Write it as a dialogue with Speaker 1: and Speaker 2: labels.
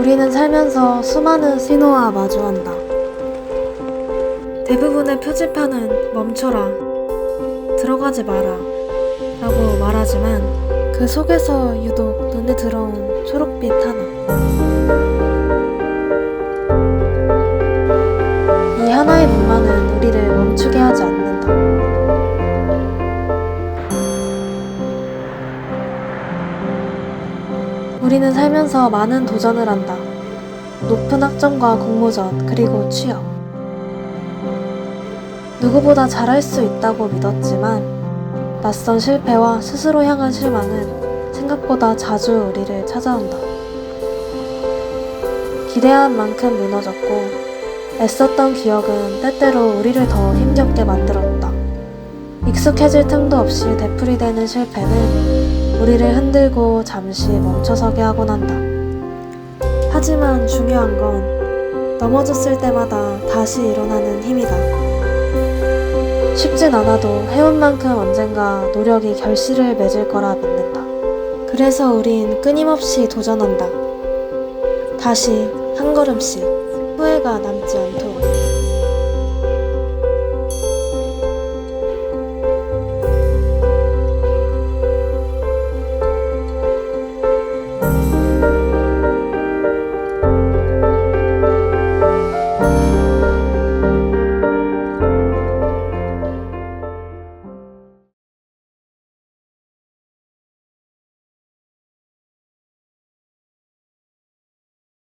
Speaker 1: 우리는 살면서 수많은 신호와 마주한다. 대부분의 표지판은 멈춰라, 들어가지 마라 라고 말하지만 그 속에서 유독 눈에 들어온 초록빛 하나. 우리는 살면서 많은 도전을 한다. 높은 학점과 공모전, 그리고 취업. 누구보다 잘할 수 있다고 믿었지만, 낯선 실패와 스스로 향한 실망은 생각보다 자주 우리를 찾아온다. 기대한 만큼 무너졌고, 애썼던 기억은 때때로 우리를 더 힘겹게 만들었다. 익숙해질 틈도 없이 되풀이되는 실패는 우리를 흔들고 잠시 멈춰서게 하곤 한다. 하지만 중요한 건 넘어졌을 때마다 다시 일어나는 힘이다. 쉽진 않아도 해온 만큼 언젠가 노력이 결실을 맺을 거라 믿는다. 그래서 우린 끊임없이 도전한다. 다시 한 걸음씩 후회가 남지 않도록.